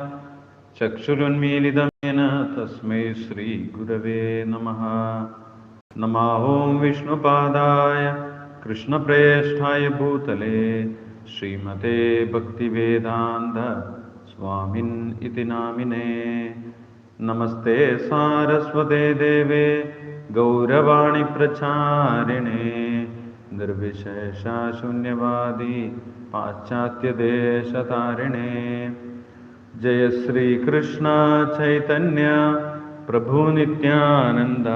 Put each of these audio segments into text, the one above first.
चक्षुरुन्मीलितं येन तस्मै श्रीगुरवे नमः। नमः ॐ विष्णुपादाय कृष्णप्रेष्ठाय भूतले श्रीमते भक्तिवेदान्त स्वामिन् इति नामिने। नमस्ते सारस्वते देवे गौरवाणि प्रचारिणे निर्विशेषशून्यवादी पाश्चात्यदेशतारिणे जय श्रीकृष्ण चैतन्य प्रभु नित्यानन्द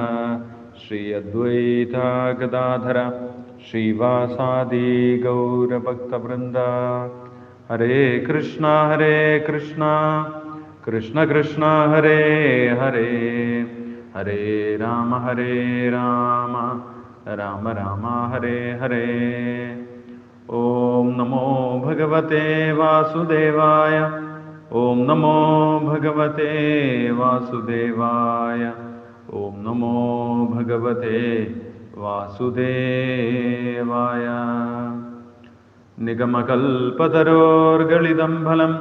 श्री अद्वैता गदाधर श्रीवासादि गौरभक्तवृन्द। हरे कृष्ण हरे कृष्ण कृष्ण कृष्ण हरे हरे। हरे राम हरे राम राम राम हरे हरे। ॐ नमो भगवते वासुदेवाय ॐ नमो भगवते वासुदेवाय। ॐ नमो भगवते वासुदेवाय। निगमकल्पतरोर्गलितं फलं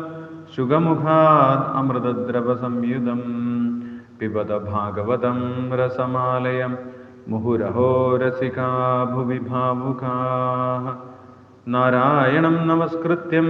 शुगमुखात् अमृतद्रवसंयुतं पिबत भागवतं रसमालयं मुहुरहो रसिका भुवि भावुकाः नारायणं नमस्कृत्यं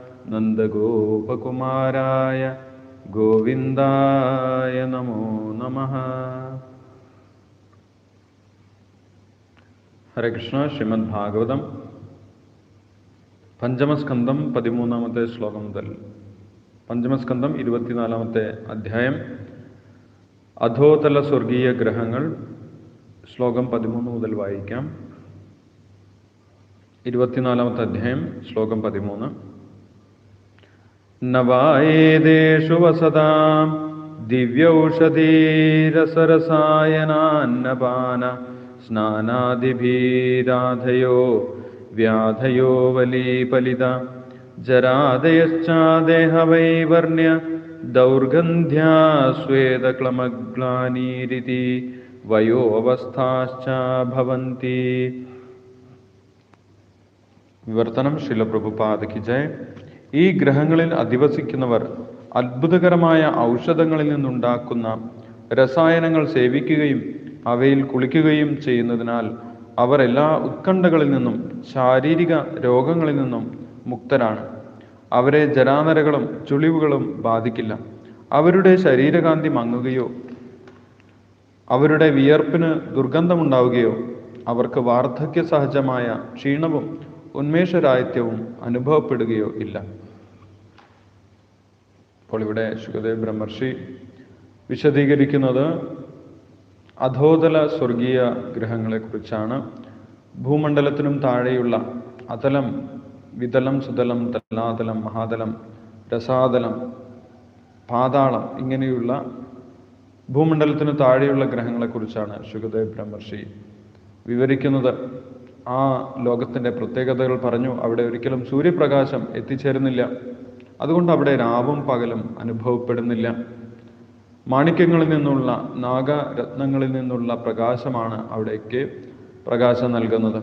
നന്ദഗോപകുമാരായ ഗോവിന്ദായ നമോ നമ. ഹരകൃഷ്ണ ശ്രീമദ് ഭാഗവതം പഞ്ചമസ്കന്ധം പതിമൂന്നാമത്തെ ശ്ലോകം മുതൽ പഞ്ചമസ്കന്ധം ഇരുപത്തിനാലാമത്തെ അധ്യായം അധോതല സ്വർഗീയ ഗ്രഹങ്ങൾ ശ്ലോകം പതിമൂന്ന് മുതൽ വായിക്കാം. ഇരുപത്തിനാലാമത്തെ അധ്യായം ശ്ലോകം പതിമൂന്ന്. नवाये देशुव सदा दिव्यौषधीरसरसायनान्नपान। स्नानादिभिराधयो, व्याधयो वलीपलिता जरादयश्चादेहवैवर्ण्य दौर्गन्ध्या स्वेदक्लमग्लानीरिति वयोवस्थाश्च भवन्ति। विवर्तनं शिलप्रभुपाद की जय। ഈ ഗ്രഹങ്ങളിൽ അധിവസിക്കുന്നവർ അത്ഭുതകരമായ ഔഷധങ്ങളിൽ നിന്നുണ്ടാക്കുന്ന രസായനങ്ങൾ സേവിക്കുകയും അവയിൽ കുളിക്കുകയും ചെയ്യുന്നതിനാൽ അവർ എല്ലാ ഉത്കണ്ഠകളിൽ നിന്നും ശാരീരിക രോഗങ്ങളിൽ നിന്നും മുക്തരാണ്. അവരെ ജരാനരകളും ചുളിവുകളും ബാധിക്കില്ല. അവരുടെ ശരീരകാന്തി മങ്ങുകയോ അവരുടെ വിയർപ്പിന് ദുർഗന്ധമുണ്ടാവുകയോ അവർക്ക് വാർദ്ധക്യ സഹജമായ ക്ഷീണവും ഉന്മേഷരാഹിത്യവും അനുഭവപ്പെടുകയോ ഇല്ല. അപ്പോൾ ഇവിടെ ശുഖദേവ് ബ്രഹ്മർഷി വിശദീകരിക്കുന്നത് അധോതല സ്വർഗീയ ഗ്രഹങ്ങളെക്കുറിച്ചാണ്. ഭൂമണ്ഡലത്തിനും താഴെയുള്ള അതലം വിതലം സുതലം തലാതലം മഹാതലം രസാതലം പാതാളം ഇങ്ങനെയുള്ള ഭൂമണ്ഡലത്തിന് താഴെയുള്ള ഗ്രഹങ്ങളെക്കുറിച്ചാണ് ശുഖദേവ് ബ്രഹ്മർഷി വിവരിക്കുന്നത്. ആ ലോകത്തിന്റെ പ്രത്യേകതകൾ പറഞ്ഞു. അവിടെ ഒരിക്കലും സൂര്യപ്രകാശം എത്തിച്ചേരുന്നില്ല. അതുകൊണ്ട് അവിടെ രാവും പകലും അനുഭവപ്പെടുന്നില്ല. മാണിക്യങ്ങളിൽ നിന്നുള്ള നാഗരത്നങ്ങളിൽ നിന്നുള്ള പ്രകാശമാണ് അവിടേക്ക് പ്രകാശം നൽകുന്നത്.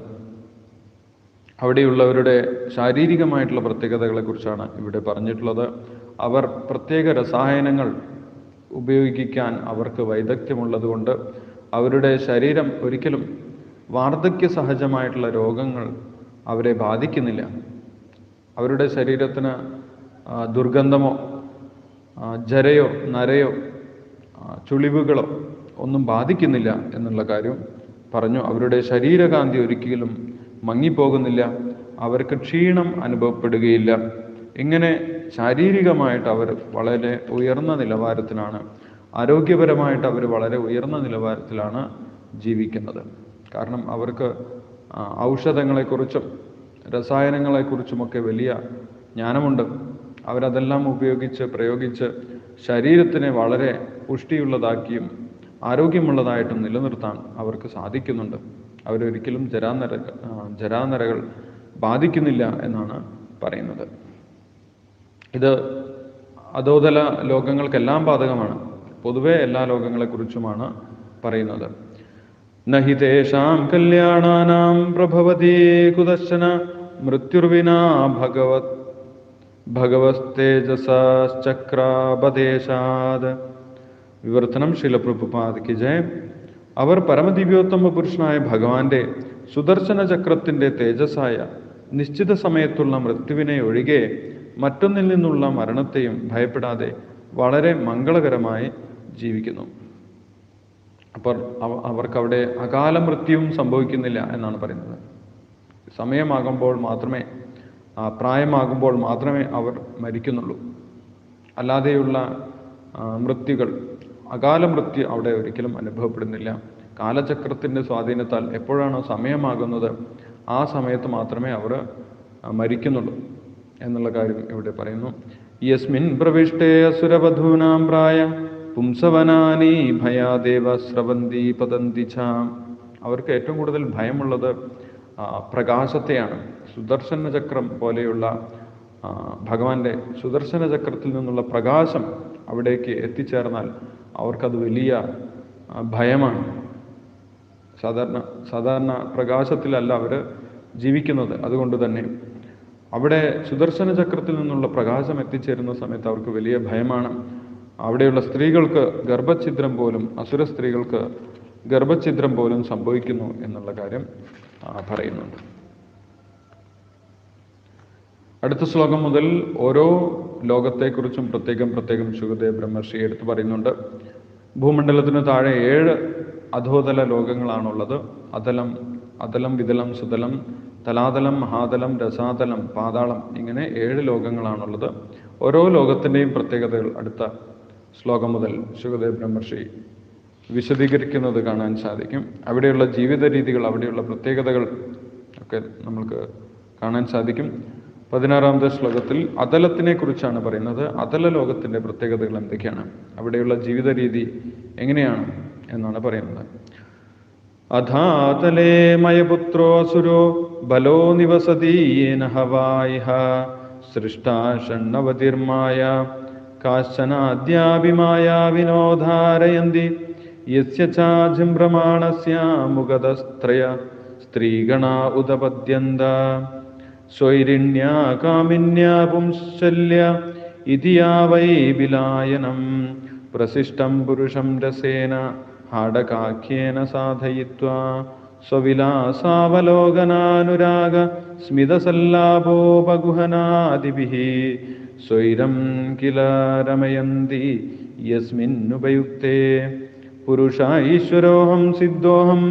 അവിടെയുള്ളവരുടെ ശാരീരികമായിട്ടുള്ള പ്രത്യേകതകളെ കുറിച്ചാണ് ഇവിടെ പറഞ്ഞിട്ടുള്ളത്. അവർ പ്രത്യേക രസായനങ്ങൾ ഉപയോഗിക്കാൻ അവർക്ക് വൈദഗ്ധ്യമുള്ളതുകൊണ്ട് അവരുടെ ശരീരം ഒരിക്കലും വാർദ്ധക്യ സഹജമായിട്ടുള്ള രോഗങ്ങൾ അവരെ ബാധിക്കുന്നില്ല. അവരുടെ ശരീരത്തിന് ദുർഗന്ധമോ ജരയോ നരയോ ചുളിവുകളോ ഒന്നും ബാധിക്കുന്നില്ല എന്നുള്ള കാര്യം പറഞ്ഞു. അവരുടെ ശരീരകാന്തി ഒരിക്കലും മങ്ങിപ്പോകുന്നില്ല. അവർക്ക് ക്ഷീണം അനുഭവപ്പെടുകയില്ല. ഇങ്ങനെ ശാരീരികമായിട്ട് അവർ വളരെ ഉയർന്ന നിലവാരത്തിലാണ് ആരോഗ്യപരമായിട്ട് അവർ വളരെ ഉയർന്ന നിലവാരത്തിലാണ് ജീവിക്കുന്നത്. കാരണം അവർക്ക് ഔഷധങ്ങളെക്കുറിച്ചും രസായനങ്ങളെക്കുറിച്ചുമൊക്കെ വലിയ ജ്ഞാനമുണ്ട്. അവരതെല്ലാം ഉപയോഗിച്ച് പ്രയോഗിച്ച് ശരീരത്തിനെ വളരെ പുഷ്ടിയുള്ളതാക്കിയും ആരോഗ്യമുള്ളതായിട്ടും നിലനിർത്താൻ അവർക്ക് സാധിക്കുന്നുണ്ട്. അവരൊരിക്കലും ജരാനര ജരാനരകൾ ബാധിക്കുന്നില്ല എന്നാണ് പറയുന്നത്. ഇത് അതോതല ലോകങ്ങൾക്കെല്ലാം ബാധകമാണ്. പൊതുവെ എല്ലാ ലോകങ്ങളെക്കുറിച്ചുമാണ് പറയുന്നത്. നഹിതേഷാം കല്യാണാനാം പ്രഭവതി കുദർശന മൃത്യുർവിനാ ഭഗവത് ഭഗവസ്തേജസക്രാപദേശാത് വിവർത്തനം ശിലപ്രഭുപാദയ്ക്ക് ജയം. അവർ പരമദിവ്യോത്തമ പുരുഷനായ ഭഗവാന്റെ സുദർശന ചക്രത്തിന്റെ തേജസ്സായ നിശ്ചിത സമയത്തുള്ള മൃത്യുവിനെ ഒഴികെ മറ്റൊന്നിൽ നിന്നുള്ള മരണത്തെയും ഭയപ്പെടാതെ വളരെ മംഗളകരമായി ജീവിക്കുന്നു. അപ്പോൾ അവ- അവർക്കവിടെ അകാല മൃത്യുവും സംഭവിക്കുന്നില്ല എന്നാണ് പറയുന്നത്. സമയമാകുമ്പോൾ മാത്രമേ പ്രായമാകുമ്പോൾ മാത്രമേ അവർ മരിക്കുന്നുള്ളൂ. അല്ലാതെയുള്ള മൃത്യുകൾ അകാല മൃത്യു അവിടെ ഒരിക്കലും അനുഭവപ്പെടുന്നില്ല. കാലചക്രത്തിന്റെ സ്വാധീനത്താൽ എപ്പോഴാണോ സമയമാകുന്നത് ആ സമയത്ത് മാത്രമേ അവർ മരിക്കുന്നുള്ളൂ എന്നുള്ള കാര്യം ഇവിടെ പറയുന്നു. യസ്മിൻ പ്രവിഷ്ടേ അസുരവധൂനാം പ്രായ പുംസവനാനി ഭയാദേവ സ്രവന്തി പതന്തി ചാം. അവർക്ക് ഏറ്റവും കൂടുതൽ ഭയമുള്ളത് പ്രകാശത്തെയാണ്. സുദർശന ചക്രം പോലെയുള്ള ഭഗവാന്റെ സുദർശന ചക്രത്തിൽ നിന്നുള്ള പ്രകാശം അവിടേക്ക് എത്തിച്ചേർന്നാൽ അവർക്കത് വലിയ ഭയമാണ്. സാധാരണ സാധാരണ പ്രകാശത്തിലല്ല അവർ ജീവിക്കുന്നത്. അതുകൊണ്ട് തന്നെ അവിടെ സുദർശന ചക്രത്തിൽ നിന്നുള്ള പ്രകാശം എത്തിച്ചേരുന്ന സമയത്ത് അവർക്ക് വലിയ ഭയമാണ്. അവിടെയുള്ള സ്ത്രീകൾക്ക് ഗർഭഛിദ്രം പോലും അസുര സ്ത്രീകൾക്ക് ഗർഭഛിദ്രം പോലും സംഭവിക്കുന്നു എന്നുള്ള കാര്യം പറയുന്നുണ്ട്. അടുത്ത ശ്ലോകം മുതൽ ഓരോ ലോകത്തെക്കുറിച്ചും പ്രത്യേകം പ്രത്യേകം ശുഗദേവ് ബ്രഹ്മർഷി എടുത്തു പറയുന്നുണ്ട്. ഭൂമണ്ഡലത്തിന് താഴെ ഏഴ് അധോതല ലോകങ്ങളാണുള്ളത്. അതലം അതലം വിതലം സുതലം തലാതലം മഹാതലം രസാതലം പാതാളം ഇങ്ങനെ ഏഴ് ലോകങ്ങളാണുള്ളത്. ഓരോ ലോകത്തിന്റെയും പ്രത്യേകതകൾ അടുത്ത ശ്ലോകം മുതൽ ശുഗദേവ് ബ്രഹ്മർഷി വിശദീകരിക്കുന്നത് കാണാൻ സാധിക്കും. അവിടെയുള്ള ജീവിത രീതികൾ അവിടെയുള്ള പ്രത്യേകതകൾ ഒക്കെ നമ്മൾക്ക് കാണാൻ സാധിക്കും. പതിനാറാമത്തെ ശ്ലോകത്തിൽ അതലത്തിനെ കുറിച്ചാണ് പറയുന്നത്. അതല ലോകത്തിന്റെ പ്രത്യേകതകൾ എന്തൊക്കെയാണ്? അവിടെയുള്ള ജീവിത രീതി എങ്ങനെയാണ് എന്നാണ് പറയുന്നത്. അധാതലേ മയപുത്രോസുരോ ബലോ നിവസതീന ഹവായിഹ കാശനാദ്യാഭിമായ വിനോധാരയന്തി യസ്യ സ്ത്രീഗണ മുഖതസ്ത്രയ സ്ത്രീഗണാ ഉദപദ്യന്ത. സ്വൈരിണ്യാ കാമിന്യാ പുംശല്യ ഇതി യാ വൈ വിലായനം പ്രസിഷ്ടം പുരുഷം രസേന ഹാടകാഖ്യേന സാധയിത്വാ. സ്വവിലാസാവലോകനാനുരാഗ സ്മിതസല്ലാഭോപഗുഹനാദിഭിः സ്വൈരം കില രമയന്തി യസ്മിന്നുപയുക്തേ. പുരുഷ ഈശ്വരോഹം സിദ്ധോഹം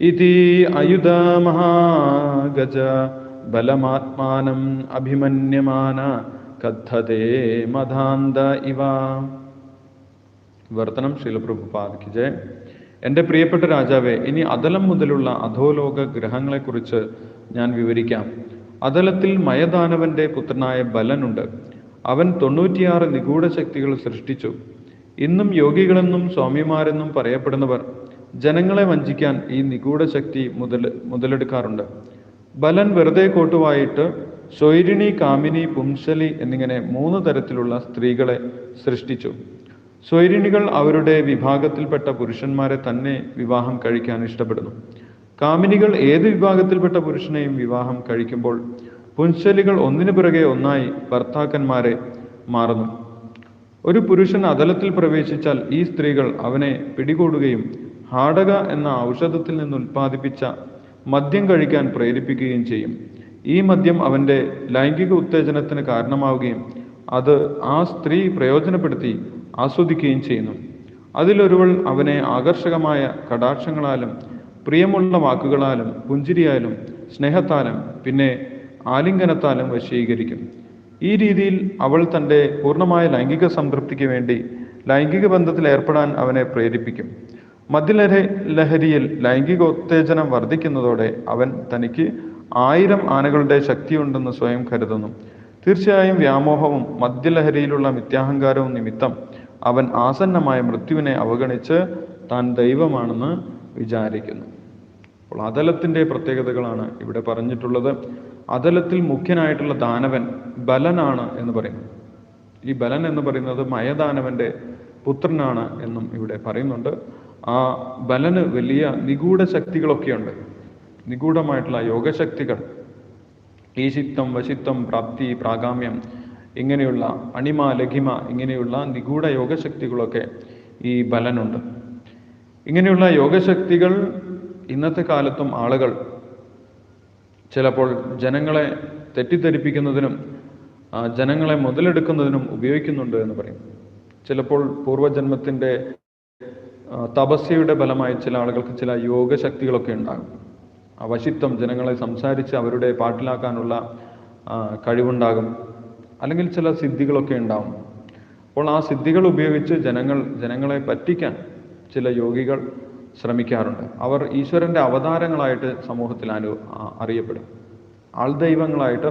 ഇതി അയുധ മഹാഗജ ബലമാത്മാനം അഭിമന്യമാന കഥതേ മധാന്ത ഇവ വർത്തനം ശീലപ്രഭുപാദിക്ക് ജയ. എന്റെ പ്രിയപ്പെട്ട രാജാവേ ഇനി അതലം മുതലുള്ള അധോലോക ഗ്രഹങ്ങളെക്കുറിച്ച് ഞാൻ വിവരിക്കാം. അതലത്തിൽ മയദാനവന്റെ പുത്രനായ ബലനുണ്ട്. അവൻ തൊണ്ണൂറ്റിയാറ് നിഗൂഢ ശക്തികൾ സൃഷ്ടിച്ചു. ഇന്നും യോഗികളെന്നും സ്വാമിമാരെന്നും പറയപ്പെടുന്നവർ ജനങ്ങളെ വഞ്ചിക്കാൻ ഈ നിഗൂഢ ശക്തി മുതൽ മുതലെടുക്കാറുണ്ട്. ബലൻ വെറുതെ കോട്ടുവായിട്ട് സ്വൈരിണി കാമിനി പുംശലി എന്നിങ്ങനെ മൂന്ന് തരത്തിലുള്ള സ്ത്രീകളെ സൃഷ്ടിച്ചു. സ്വൈരിണികൾ അവരുടെ വിഭാഗത്തിൽപ്പെട്ട പുരുഷന്മാരെ തന്നെ വിവാഹം കഴിക്കാൻ ഇഷ്ടപ്പെടുന്നു. കാമിനികൾ ഏത് വിഭാഗത്തിൽപ്പെട്ട പുരുഷനെയും വിവാഹം കഴിക്കുമ്പോൾ പുൻശലികൾ ഒന്നിനു പിറകെ ഒന്നായി ഭർത്താക്കന്മാരെ മാറുന്നു. ഒരു പുരുഷൻ അതലത്തിൽ പ്രവേശിച്ചാൽ ഈ സ്ത്രീകൾ അവനെ പിടികൂടുകയും ഹാടക എന്ന ഔഷധത്തിൽ നിന്ന് ഉൽപ്പാദിപ്പിച്ച മദ്യം കഴിക്കാൻ പ്രേരിപ്പിക്കുകയും ചെയ്യും. ഈ മദ്യം അവന്റെ ലൈംഗിക ഉത്തേജനത്തിന് കാരണമാവുകയും അത് ആ സ്ത്രീ പ്രയോജനപ്പെടുത്തി ആസ്വദിക്കുകയും ചെയ്യുന്നു. അതിലൊരുവൾ അവനെ ആകർഷകമായ കടാക്ഷങ്ങളാലും പ്രിയമുള്ള വാക്കുകളാലും പുഞ്ചിരിയാലും സ്നേഹത്താലും പിന്നെ ആലിംഗനത്താലും വശീകരിക്കും. ഈ രീതിയിൽ അവൾ തന്റെ പൂർണമായ ലൈംഗിക സംതൃപ്തിക്ക് വേണ്ടി ലൈംഗിക ബന്ധത്തിൽ ഏർപ്പെടാൻ അവനെ പ്രേരിപ്പിക്കും. മദ്യലഹ ലഹരിയിൽ ലൈംഗികോത്തേജനം വർദ്ധിക്കുന്നതോടെ അവൻ തനിക്ക് ആയിരം ആനകളുടെ ശക്തിയുണ്ടെന്ന് സ്വയം കരുതുന്നു. തീർച്ചയായും വ്യാമോഹവും മദ്യലഹരിയിലുള്ള മിഥ്യാഹങ്കാരവും നിമിത്തം അവൻ ആസന്നമായ മൃത്യുവിനെ അവഗണിച്ച് താൻ ദൈവമാണെന്ന് വിചാരിക്കുന്നു. അപ്പോൾ അതലത്തിന്റെ പ്രത്യേകതകളാണ് ഇവിടെ പറഞ്ഞിട്ടുള്ളത്. അതലത്തിൽ മുഖ്യനായിട്ടുള്ള ദാനവൻ ബലനാണ് എന്ന് പറയുന്നു. ഈ ബലൻ എന്ന് പറയുന്നത് മയദാനവന്റെ പുത്രനാണ് എന്നും ഇവിടെ പറയുന്നുണ്ട്. ആ ബലന് വലിയ നിഗൂഢ ശക്തികളൊക്കെയുണ്ട്. നിഗൂഢമായിട്ടുള്ള യോഗശക്തികൾ. ഈശിത്വം വശിത്വം പ്രാപ്തി പ്രാഗാമ്യം ഇങ്ങനെയുള്ള അണിമ ലഘിമ ഇങ്ങനെയുള്ള നിഗൂഢ യോഗശക്തികളൊക്കെ ഈ ബലനുണ്ട്. ഇങ്ങനെയുള്ള യോഗശക്തികൾ ഇന്നത്തെ കാലത്തും ആളുകൾ ചിലപ്പോൾ ജനങ്ങളെ തെറ്റിദ്ധരിപ്പിക്കുന്നതിനും ജനങ്ങളെ മുതലെടുക്കുന്നതിനും ഉപയോഗിക്കുന്നുണ്ട് എന്ന് പറയും. ചിലപ്പോൾ പൂർവജന്മത്തിന്റെ തപസ്യയുടെ ഫലമായി ചില ആളുകൾക്ക് ചില യോഗശക്തികളൊക്കെ ഉണ്ടാകും. വശിത്വം ജനങ്ങളെ സംസാരിച്ച് അവരുടെ പാട്ടിലാക്കാനുള്ള കഴിവുണ്ടാകും. അല്ലെങ്കിൽ ചില സിദ്ധികളൊക്കെ ഉണ്ടാകും. അപ്പോൾ ആ സിദ്ധികൾ ഉപയോഗിച്ച് ജനങ്ങൾ ജനങ്ങളെ പറ്റിക്കാൻ ചില യോഗികൾ ശ്രമിക്കാറുണ്ട്. അവർ ഈശ്വരന്റെ അവതാരങ്ങളായിട്ട് സമൂഹത്തിൽ അനു അറിയപ്പെടും. ആൾദൈവങ്ങളായിട്ട്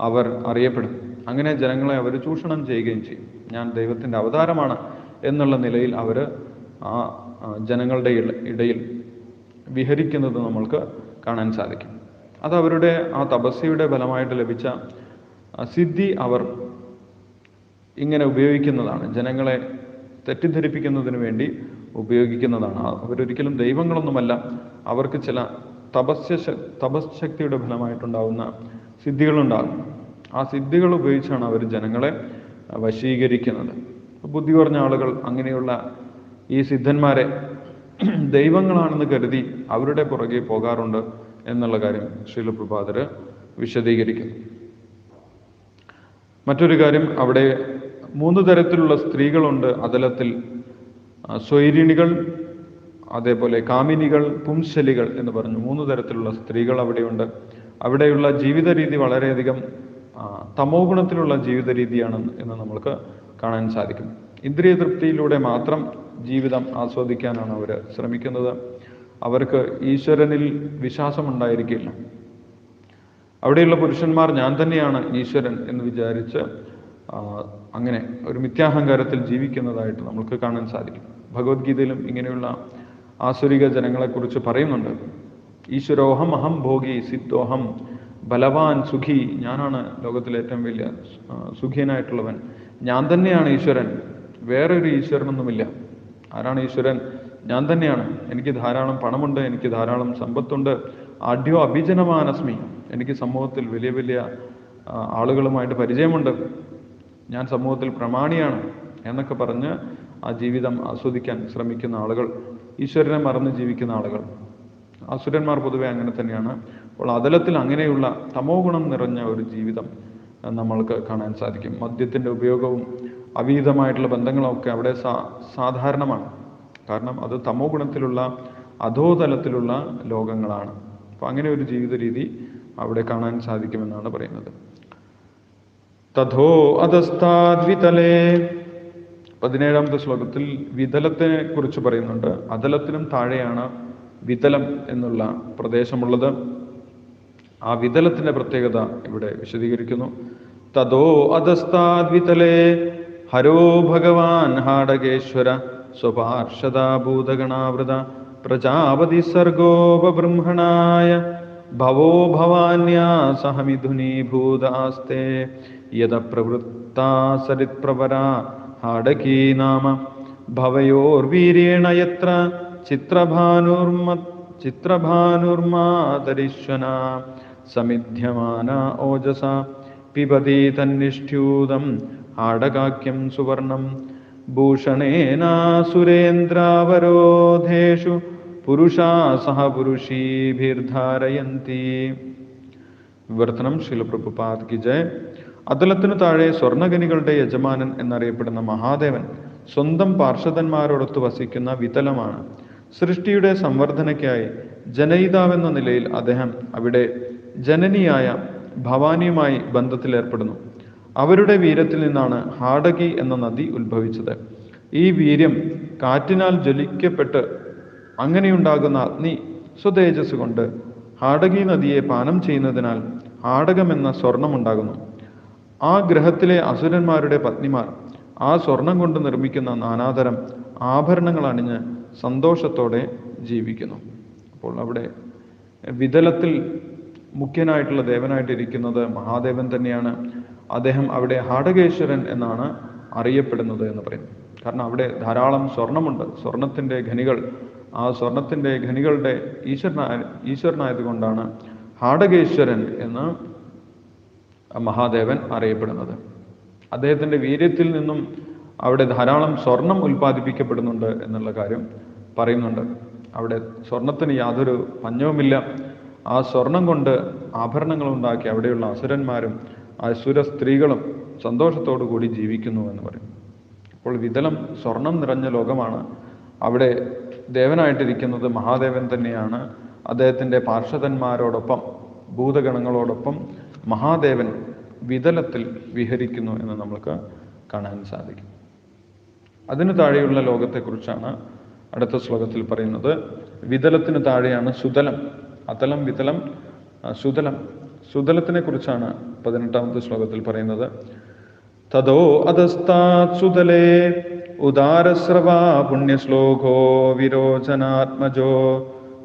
അവർ അറിയപ്പെടും. അങ്ങനെ ജനങ്ങളെ അവർ ചൂഷണം ചെയ്യുകയും ചെയ്യും. ഞാൻ ദൈവത്തിന്റെ അവതാരമാണ് എന്നുള്ള നിലയിൽ അവർ ആ ജനങ്ങളുടെ ഇടയിൽ വിഹരിക്കുന്നത് നമ്മൾക്ക് കാണാൻ സാധിക്കും. അത് അവരുടെ ആ തപസ്യയുടെ ഫലമായിട്ട് ലഭിച്ച സിദ്ധി അവർ ഇങ്ങനെ ഉപയോഗിക്കുന്നതാണ്. ജനങ്ങളെ തെറ്റിദ്ധരിപ്പിക്കുന്നതിന് വേണ്ടി ഉപയോഗിക്കുന്നതാണ്. അവരൊരിക്കലും ദൈവങ്ങളൊന്നുമല്ല അവർക്ക് ചില തപസ്യ തപശക്തിയുടെ ഫലമായിട്ടുണ്ടാവുന്ന സിദ്ധികളുണ്ടാകും. ആ സിദ്ധികൾ ഉപയോഗിച്ചാണ് അവർ ജനങ്ങളെ വശീകരിക്കുന്നത്. ബുദ്ധി കുറഞ്ഞ ആളുകൾ അങ്ങനെയുള്ള ഈ സിദ്ധന്മാരെ ദൈവങ്ങളാണെന്ന് കരുതി അവരുടെ പുറകെ പോകാറുണ്ട് എന്നുള്ള കാര്യം ശ്രീലപ്രഭാതര് വിശദീകരിക്കുന്നു. മറ്റൊരു കാര്യം അവിടെ മൂന്ന് തരത്തിലുള്ള സ്ത്രീകളുണ്ട് അതലത്തിൽ സ്വൈരിണികൾ അതേപോലെ കാമിനികൾ പുംശലികൾ എന്ന് പറഞ്ഞു മൂന്ന് തരത്തിലുള്ള സ്ത്രീകൾ അവിടെയുണ്ട്. അവിടെയുള്ള ജീവിത രീതി വളരെയധികം തമോ ഗുണത്തിലുള്ള ജീവിത രീതിയാണ് എന്ന് നമ്മൾക്ക് കാണാൻ സാധിക്കും. ഇന്ദ്രിയ തൃപ്തിയിലൂടെ മാത്രം ജീവിതം ആസ്വദിക്കാനാണ് അവർ ശ്രമിക്കുന്നത്. അവർക്ക് ഈശ്വരനിൽ വിശ്വാസമുണ്ടായിരിക്കില്ല. അവിടെയുള്ള പുരുഷന്മാർ ഞാൻ തന്നെയാണ് ഈശ്വരൻ എന്ന് വിചാരിച്ച് അങ്ങനെ ഒരു മിഥ്യാഹങ്കാരത്തിൽ ജീവിക്കുന്നതായിട്ട് നമുക്ക് കാണാൻ സാധിക്കും. ഭഗവത്ഗീതയിലും ഇങ്ങനെയുള്ള ആസുരിക ജനങ്ങളെക്കുറിച്ച് പറയുന്നുണ്ട്. ഈശ്വരോഹം അഹം ഭോഗി സിദ്ധോഹം ബലവാൻ സുഖി ഞാനാണ് ലോകത്തിലെ ഏറ്റവും വലിയ സുഖിയനായിട്ടുള്ളവൻ. ഞാൻ തന്നെയാണ് ഈശ്വരൻ വേറൊരു ഈശ്വരനൊന്നുമില്ല. ആരാണ് ഈശ്വരൻ? ഞാൻ തന്നെയാണ്. എനിക്ക് ധാരാളം പണമുണ്ട് എനിക്ക് ധാരാളം സമ്പത്തുണ്ട്. ആഢ്യോ അഭിജനമാനസ്മി. എനിക്ക് സമൂഹത്തിൽ വലിയ വലിയ ആളുകളുമായിട്ട് പരിചയമുണ്ട്. ഞാൻ സമൂഹത്തിൽ പ്രമാണിയാണ് എന്നൊക്കെ പറഞ്ഞ് ആ ജീവിതം ആസ്വദിക്കാൻ ശ്രമിക്കുന്ന ആളുകൾ ഈശ്വരനെ മറന്ന് ജീവിക്കുന്ന ആളുകൾ. അസുരന്മാർ പൊതുവെ അങ്ങനെ തന്നെയാണ്. അപ്പോൾ അതലത്തിൽ അങ്ങനെയുള്ള തമോ ഗുണം നിറഞ്ഞ ഒരു ജീവിതം നമ്മൾക്ക് കാണാൻ സാധിക്കും. മദ്യത്തിന്റെ ഉപയോഗവും അവീതമായിട്ടുള്ള ബന്ധങ്ങളൊക്കെ അവിടെ സാധാരണമാണ്. കാരണം അത് തമോ ഗുണത്തിലുള്ള അധോതലത്തിലുള്ള ലോകങ്ങളാണ്. അപ്പൊ അങ്ങനെ ഒരു ജീവിത രീതി അവിടെ കാണാൻ സാധിക്കുമെന്നാണ് പറയുന്നത്. തഥോ അധസ്താദ്വിതലേ പതിനേഴാമത്തെ ശ്ലോകത്തിൽ വിതലത്തെ കുറിച്ച് പറയുന്നുണ്ട്. അതലത്തിനും താഴെയാണ് വിതലം എന്നുള്ള പ്രദേശമുള്ളത്. ആ വിതലത്തിന്റെ പ്രത്യേകത ഇവിടെ വിശദീകരിക്കുന്നു. തഥോ അധസ്താദ്വിതലേ ഹരോ ഭഗവാൻ ഹാടകേശ്വര സ്വപാർഷദാഭൂതഗണാവൃത പ്രജാപതി സർഗോപബ്രഹ്മണായ ഭവോ ഭവാന്യാ സഹമിഥുനീഭൂതാസ്തേ യത പ്രവൃത്താ സരിത്പ്രവരാ ഹാടകീ നാമ ഭവയോർവീര്യേണ യത്ര ചിത്രഭാനുർമ ചിത്രഭാനുർമാതരിശ്വന സമിധ്യമാന ഓജസ പിബതി തന്നിഷ്ഠ്യൂതം ആടകാക്യം സുവർണം. ഭൂഷണേനാസുരേന്ദ്രാവരോധേഷു പുരുഷാ സഹ പുരുഷീഭിർധാരയന്തി. വിവർത്തനം ശിലപ്രഭുപാദ് കി ജയ്. അതലത്തിനു താഴെ സ്വർണഗനികളുടെ യജമാനൻ എന്നറിയപ്പെടുന്ന മഹാദേവൻ സ്വന്തം പാർഷദന്മാരോടൊത്ത് വസിക്കുന്ന വിതലമാണ് സൃഷ്ടിയുടെ സംവർദ്ധനയ്ക്കായി ജനയിതാവെന്ന നിലയിൽ അദ്ദേഹം അവിടെ ജനനിയായ ഭവാനിയുമായി ബന്ധത്തിലേർപ്പെടുന്നു. അവരുടെ വീരത്തിൽ നിന്നാണ് ഹാടകി എന്ന നദി ഉത്ഭവിച്ചത്. ഈ വീര്യം കാറ്റിനാൽ ജ്വലിക്കപ്പെട്ട് അങ്ങനെയുണ്ടാകുന്ന അഗ്നി സ്വതേജസ് കൊണ്ട് ഹാടകി നദിയെ പാനം ചെയ്യുന്നതിനാൽ ഹാടകം എന്ന സ്വർണമുണ്ടാകുന്നു. ആ ഗ്രഹത്തിലെ അസുരന്മാരുടെ പത്നിമാർ ആ സ്വർണം കൊണ്ട് നിർമ്മിക്കുന്ന നാനാതരം ആഭരണങ്ങൾ അണിഞ്ഞ് സന്തോഷത്തോടെ ജീവിക്കുന്നു. അപ്പോൾ അവിടെ വിതലത്തിൽ മുഖ്യനായിട്ടുള്ള ദേവനായിട്ടിരിക്കുന്നത് മഹാദേവൻ തന്നെയാണ്. അദ്ദേഹം അവിടെ ഹാടകേശ്വരൻ എന്നാണ് അറിയപ്പെടുന്നത് എന്ന് പറയുന്നു. കാരണം അവിടെ ധാരാളം സ്വർണമുണ്ട്. സ്വർണത്തിന്റെ ഖനികൾ ആ സ്വർണത്തിന്റെ ഖനികളുടെ ഈശ്വരനായ ഈശ്വരനായതുകൊണ്ടാണ് ഹാടകേശ്വരൻ എന്ന് മഹാദേവൻ അറിയപ്പെടുന്നത്. അദ്ദേഹത്തിന്റെ വീര്യത്തിൽ നിന്നും അവിടെ ധാരാളം സ്വർണം ഉൽപ്പാദിപ്പിക്കപ്പെടുന്നുണ്ട് എന്നുള്ള കാര്യം പറയുന്നുണ്ട്. അവിടെ സ്വർണത്തിന് യാതൊരു പഞ്ഞവുമില്ല. ആ സ്വർണം കൊണ്ട് ആഭരണങ്ങൾ ഉണ്ടാക്കി അവിടെയുള്ള അസുരന്മാരും അസുര സ്ത്രീകളും സന്തോഷത്തോടു കൂടി ജീവിക്കുന്നു എന്ന് പറയും. അപ്പോൾ വിതലം സ്വർണം നിറഞ്ഞ ലോകമാണ്. അവിടെ ദേവനായിട്ടിരിക്കുന്നത് മഹാദേവൻ തന്നെയാണ്. അദ്ദേഹത്തിന്റെ പാർഷദന്മാരോടൊപ്പം ഭൂതഗണങ്ങളോടൊപ്പം മഹാദേവൻ വിതലത്തിൽ വിഹരിക്കുന്നു എന്ന് നമുക്ക് കാണാൻ സാധിക്കും. അതിനു താഴെയുള്ള ലോകത്തെക്കുറിച്ചാണ് അടുത്ത ശ്ലോകത്തിൽ പറയുന്നത്. വിതലത്തിന് താഴെയാണ് സുതലം. അതലം വിതലം സുതലം. സുതലത്തിനെ കുറിച്ചാണ് പതിനെട്ടാമത്തെ ശ്ലോകത്തിൽ പറയുന്നത്. തതോ അധസ്താത് സുതലേ ഉദാരസ്രവാ പുണ്യശ്ലോകോ വിരോചനാത്മജോ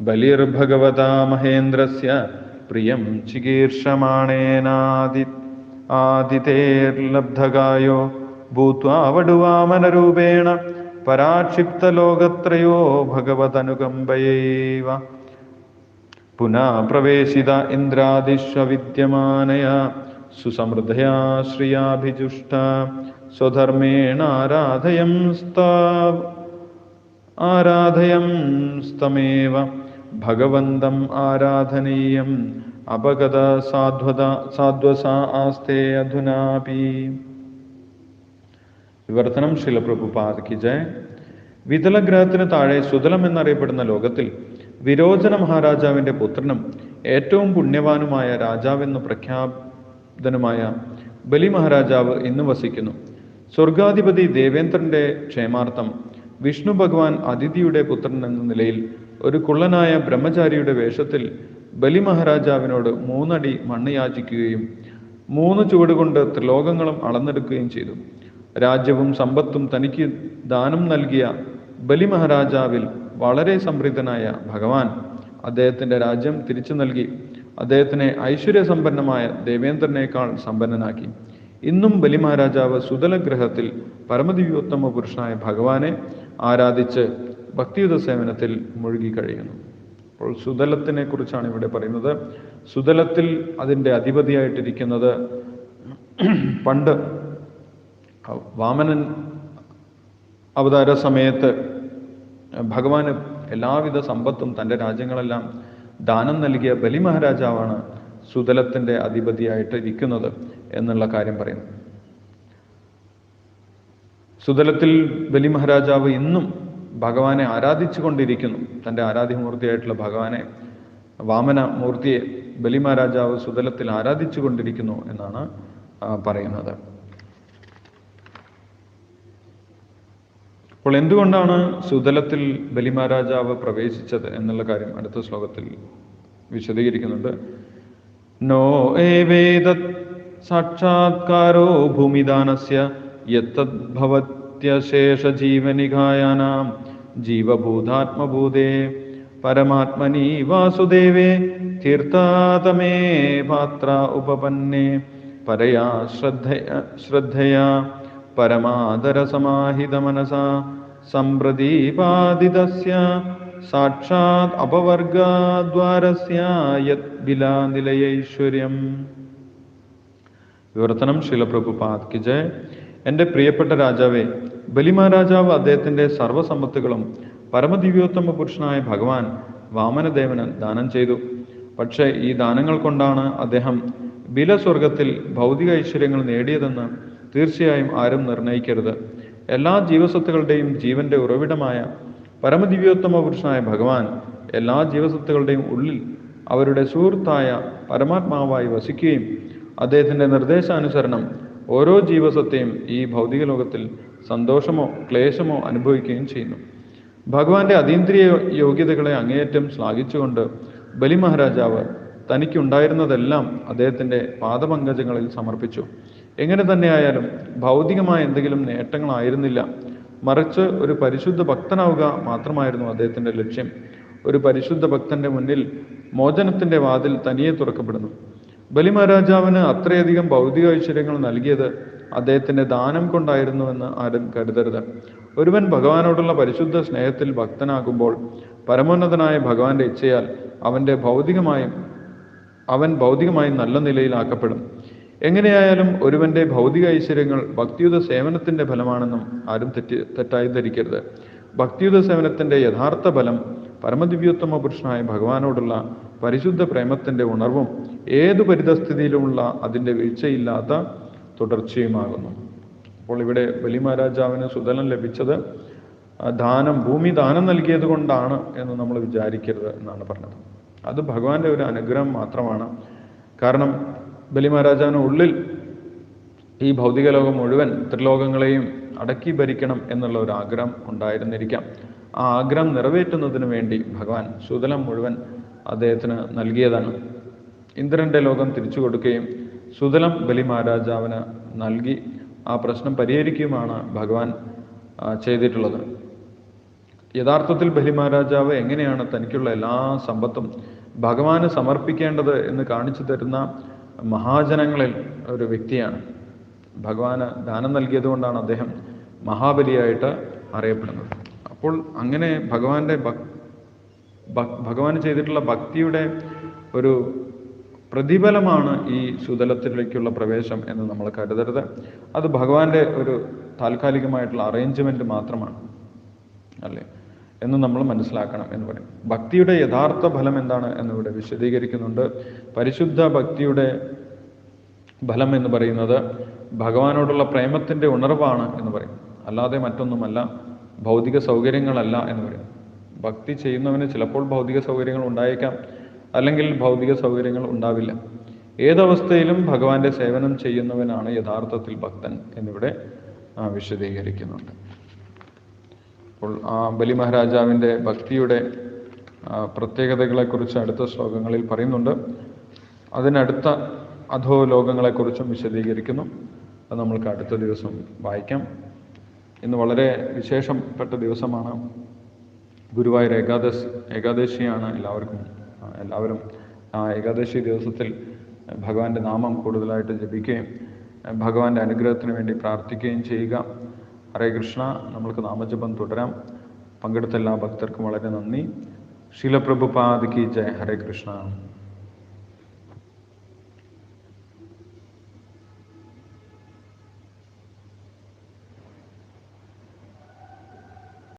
ബലിർഭഗവതാ മഹേന്ദ്രസ്യ പ്രിയം ചികീർഷമാണേനാദി ആദിതേർലബ്ധകായോ ഭൂത്വാവടുവാമനരൂപേണ പരാക്ഷിപ്തലോകത്രയോ ഭഗവതനുകമ്പയൈവ. പുനാ പ്രവേശിത ഇന്ദ്രാദിശ്വവിദ്യമാനയാ സുസമൃദ്ധയാ ശ്രിയാഭിജുഷ്ട സ്വധർമ്മേണാരാധയം സ്താവ്. ആരാധയം സ്തമേവ ഭഗവന്തം ആരാധനീയം അപഗത സാധ്വത സാധ്വസാ ആസ്തേ അധുനാപി. വിവർത്തനം ശിലപ്രഭുപാദ് കി ജയ. വിതലഗ്രഹത്തിന് താഴെ സുതലം എന്നറിയപ്പെടുന്ന ലോകത്തിൽ വിരോചന മഹാരാജാവിന്റെ പുത്രനും ഏറ്റവും പുണ്യവാനുമായ രാജാവെന്ന് പ്രഖ്യാപിതനുമായ ബലി മഹാരാജാവ് ഇന്ന് വസിക്കുന്നു. സ്വർഗാധിപതി ദേവേന്ദ്രന്റെ ക്ഷേമാർത്ഥം വിഷ്ണു ഭഗവാൻ അതിഥിയുടെ പുത്രൻ എന്ന നിലയിൽ ഒരു കുള്ളനായ ബ്രഹ്മചാരിയുടെ വേഷത്തിൽ ബലി മഹാരാജാവിനോട് മൂന്നടി മണ്ണ് യാചിക്കുകയും മൂന്ന് ചുവടുകൊണ്ട് ത്രിലോകങ്ങളും അളന്നെടുക്കുകയും ചെയ്തു. രാജ്യവും സമ്പത്തും തനിക്ക് ദാനം നൽകിയ ബലി മഹാരാജാവിൽ വളരെ സമൃദ്ധനായ ഭഗവാൻ അദ്ദേഹത്തിന്റെ രാജ്യം തിരിച്ചു നൽകി. അദ്ദേഹത്തിനെ ഐശ്വര്യസമ്പന്നമായ ദേവേന്ദ്രനേക്കാൾ സമ്പന്നനാക്കി. ഇന്നും ബലി മഹാരാജാവ് സുതലഗ്രഹത്തിൽ പരമദിവ്യോത്തമ പുരുഷനായ ഭഗവാനെ ആരാധിച്ച് ഭക്തിയുത സേവനത്തിൽ മുഴുകി കഴിയുന്നു. അപ്പോൾ സുതലത്തിനെ കുറിച്ചാണ് ഇവിടെ പറയുന്നത്. സുതലത്തിൽ അതിന്റെ അധിപതിയായിട്ടിരിക്കുന്നത് പണ്ട് വാമനൻ അവതാര സമയത്ത് ഭഗവാന് എല്ലാവിധ സമ്പത്തും തന്റെ രാജ്യങ്ങളെല്ലാം ദാനം നൽകിയ ബലി മഹാരാജാവാണ് സുതലത്തിന്റെ അധിപതിയായിട്ട് ഇരിക്കുന്നത് എന്നുള്ള കാര്യം പറയുന്നു. സുതലത്തിൽ ബലി മഹാരാജാവ് ഇന്നും ഭഗവാനെ ആരാധിച്ചുകൊണ്ടിരിക്കുന്നു. തന്റെ ആരാധ്യമൂർത്തിയായിട്ടുള്ള ഭഗവാനെ വാമന മൂർത്തിയെ ബലി മഹാരാജാവ് സുതലത്തിൽ ആരാധിച്ചു കൊണ്ടിരിക്കുന്നു എന്നാണ് പറയുന്നത്. അപ്പോൾ എന്തുകൊണ്ടാണ് സുതലത്തിൽ ബലിമാരാജാവ് പ്രവേശിച്ചത് എന്നുള്ള കാര്യം അടുത്ത ശ്ലോകത്തിൽ വിശദീകരിക്കുന്നുണ്ട്. നോ ഏ വേദ സാക്ഷാത്കാരോ ഭൂമിദാനസ്യ യത്തദ്ഭവത്യശേഷ ജീവനികായാനാം ജീവഭൂതാത്മഭൂതേ പരമാത്മനി വാസുദേവേ തീർത്ഥാതമേ പാത്ര ഉപപന്നേ പരയാ ശ്രദ്ധയ ശ്രദ്ധയാ സംപ്രദീപാദിതസ്യ സാക്ഷാത് അപവർഗദ്വാരസ്യ യത് ബിലാനിലയൈശ്വര്യം. വിവർത്തനം ശിലപ്രഭുപാദ് കി എന്റെ പ്രിയപ്പെട്ട രാജാവേ ബലിമാരാജാവ് അദ്ദേഹത്തിന്റെ സർവസമ്പത്തുകളും പരമദിവ്യോത്തമ പുരുഷനായ ഭഗവാൻ വാമനദേവന് ദാനം ചെയ്തു. പക്ഷേ ഈ ദാനങ്ങൾ കൊണ്ടാണ് അദ്ദേഹം ബിലസ്വർഗത്തിൽ ഭൗതിക ഐശ്വര്യങ്ങൾ നേടിയതെന്ന് തീർച്ചയായും ആരും നിർണയിക്കരുത്. എല്ലാ ജീവസ്വത്തുകളുടെയും ജീവന്റെ ഉറവിടമായ പരമദിവ്യോത്തമ പുരുഷനായ ഭഗവാൻ എല്ലാ ജീവസ്വത്തുകളുടെയും ഉള്ളിൽ അവരുടെ സുഹൃത്തായ പരമാത്മാവായി വസിക്കുകയും അദ്ദേഹത്തിന്റെ നിർദ്ദേശാനുസരണം ഓരോ ജീവസത്തെയും ഈ ഭൗതിക ലോകത്തിൽ സന്തോഷമോ ക്ലേശമോ അനുഭവിക്കുകയും ചെയ്യുന്നു. ഭഗവാന്റെ അതീന്ദ്രിയ യോഗ്യതകളെ അങ്ങേയറ്റം ശ്ലാഘിച്ചുകൊണ്ട് ബലി മഹാരാജാവ് തനിക്കുണ്ടായിരുന്നതെല്ലാം അദ്ദേഹത്തിന്റെ പാദപങ്കജങ്ങളിൽ സമർപ്പിച്ചു. എങ്ങനെ തന്നെയായാലും ഭൗതികമായ എന്തെങ്കിലും നേട്ടങ്ങളായിരുന്നില്ല. മറിച്ച് ഒരു പരിശുദ്ധ ഭക്തനാവുക മാത്രമായിരുന്നു അദ്ദേഹത്തിന്റെ ലക്ഷ്യം. ഒരു പരിശുദ്ധ ഭക്തന്റെ മുന്നിൽ മോചനത്തിന്റെ വാതിൽ തനിയെ തുറക്കപ്പെടുന്നു. ബലിമഹാരാജാവിന് അത്രയധികം ഭൗതിക ഐശ്വര്യങ്ങൾ നൽകിയത് അദ്ദേഹത്തിന്റെ ദാനം കൊണ്ടായിരുന്നുവെന്ന് ആരും കരുതരുത്. ഒരുവൻ ഭഗവാനോടുള്ള പരിശുദ്ധ സ്നേഹത്തിൽ ഭക്തനാകുമ്പോൾ പരമോന്നതനായ ഭഗവാന്റെ ഇച്ഛയാൽ അവന്റെ ഭൗതികമായും അവൻ ഭൗതികമായും നല്ല നിലയിലാക്കപ്പെടും. എങ്ങനെയായാലും ഒരുവന്റെ ഭൗതിക ഐശ്വര്യങ്ങൾ ഭക്തിയുത സേവനത്തിന്റെ ഫലമാണെന്നും ആരും തെറ്റി തെറ്റായി ധരിക്കരുത്. ഭക്തിയുത സേവനത്തിന്റെ യഥാർത്ഥ ഫലം പരമദിവ്യോത്തമ പുരുഷനായ ഭഗവാനോടുള്ള പരിശുദ്ധ പ്രേമത്തിന്റെ ഉണർവും ഏതു പരിതസ്ഥിതിയിലുമുള്ള അതിന്റെ വീഴ്ചയില്ലാത്ത തുടർച്ചയുമാകുന്നു. അപ്പോൾ ഇവിടെ ബലി മഹാരാജാവിന് സുതലം ലഭിച്ചത് ദാനം ഭൂമി ദാനം നൽകിയത് കൊണ്ടാണ് എന്ന് നമ്മൾ വിചാരിക്കരുത് എന്നാണ് പറഞ്ഞത്. അത് ഭഗവാന്റെ ഒരു അനുഗ്രഹം മാത്രമാണ്. കാരണം ബലി മഹാരാജാവിന് ഉള്ളിൽ ഈ ഭൗതിക ലോകം മുഴുവൻ ത്രിലോകങ്ങളെയും അടക്കി ഭരിക്കണം എന്നുള്ള ഒരു ആഗ്രഹം ഉണ്ടായിരുന്നിരിക്കാം. ആ ആഗ്രഹം നിറവേറ്റുന്നതിന് വേണ്ടി ഭഗവാൻ സുതലം മുഴുവൻ അദ്ദേഹത്തിന് നൽകിയതാണ്. ഇന്ദ്രന്റെ ലോകം തിരിച്ചു കൊടുക്കുകയും സുതലം ബലി മഹാരാജാവിന് നൽകി ആ പ്രശ്നം പരിഹരിക്കുകയുമാണ് ഭഗവാൻ ചെയ്തിട്ടുള്ളത്. യഥാർത്ഥത്തിൽ ബലി മഹാരാജാവ് എങ്ങനെയാണ് തനിക്കുള്ള എല്ലാ സമ്പത്തും ഭഗവാന് സമർപ്പിക്കേണ്ടത് എന്ന് കാണിച്ചു തരുന്ന മഹാജനങ്ങളിൽ ഒരു വ്യക്തിയാണ്. ഭഗവാന് ദാനം നൽകിയതുകൊണ്ടാണ് അദ്ദേഹം മഹാബലിയായിട്ട് അറിയപ്പെടുന്നത്. അപ്പോൾ അങ്ങനെ ഭഗവാന്റെ ഭഗവാൻ ചെയ്തിട്ടുള്ള ഭക്തിയുടെ ഒരു പ്രതിഫലമാണ് ഈ സുതലത്തിലേക്കുള്ള പ്രവേശം എന്ന് നമ്മൾ കരുതരുത്. അത് ഭഗവാന്റെ ഒരു താൽക്കാലികമായിട്ടുള്ള അറേഞ്ച്മെന്റ് മാത്രമാണ്. അല്ലേ? എന്ന് നമ്മൾ മനസ്സിലാക്കണം എന്ന് പറയും. ഭക്തിയുടെ യഥാർത്ഥ ഫലം എന്താണ് എന്നിവിടെ വിശദീകരിക്കുന്നുണ്ട്. പരിശുദ്ധ ഭക്തിയുടെ ഫലം എന്ന് പറയുന്നത് ഭഗവാനോടുള്ള പ്രേമത്തിന്റെ ഉണർവാണ് എന്ന് പറയും. അല്ലാതെ മറ്റൊന്നുമല്ല ഭൗതിക സൗകര്യങ്ങളല്ല എന്ന് പറയും. ഭക്തി ചെയ്യുന്നവന് ചിലപ്പോൾ ഭൗതിക സൗകര്യങ്ങൾ ഉണ്ടായേക്കാം അല്ലെങ്കിൽ ഭൗതിക സൗകര്യങ്ങൾ ഉണ്ടാവില്ല. ഏതവസ്ഥയിലും ഭഗവാന്റെ സേവനം ചെയ്യുന്നവനാണ് യഥാർത്ഥത്തിൽ ഭക്തൻ എന്നിവിടെ വിശദീകരിക്കുന്നുണ്ട്. അപ്പോൾ ആ ബലി മഹാരാജാവിന്റെ ഭക്തിയുടെ പ്രത്യേകതകളെക്കുറിച്ച് അടുത്ത ശ്ലോകങ്ങളിൽ പറയുന്നുണ്ട്. അതിനടുത്ത അധോ ലോകങ്ങളെക്കുറിച്ചും വിശദീകരിക്കുന്നു. അത് നമ്മൾക്ക് അടുത്ത ദിവസം വായിക്കാം. ഇന്ന് വളരെ വിശേഷപ്പെട്ട ദിവസമാണ്. ഗുരുവായൂർ ഏകാദശ ഏകാദശിയാണ് എല്ലാവർക്കും എല്ലാവരും ആ ഏകാദശി ദിവസത്തിൽ ഭഗവാന്റെ നാമം കൂടുതലായിട്ട് ജപിക്കുകയും ഭഗവാന്റെ അനുഗ്രഹത്തിന് വേണ്ടി പ്രാർത്ഥിക്കുകയും ചെയ്യുക. ഹരേ കൃഷ്ണ നമ്മൾക്ക് നാമജപം തുടരാം. പങ്കെടുത്ത എല്ലാ ഭക്തർക്കും വളരെ നന്ദി. ശീലപ്രഭുപാദ് കി ജയ. ഹരേ കൃഷ്ണ.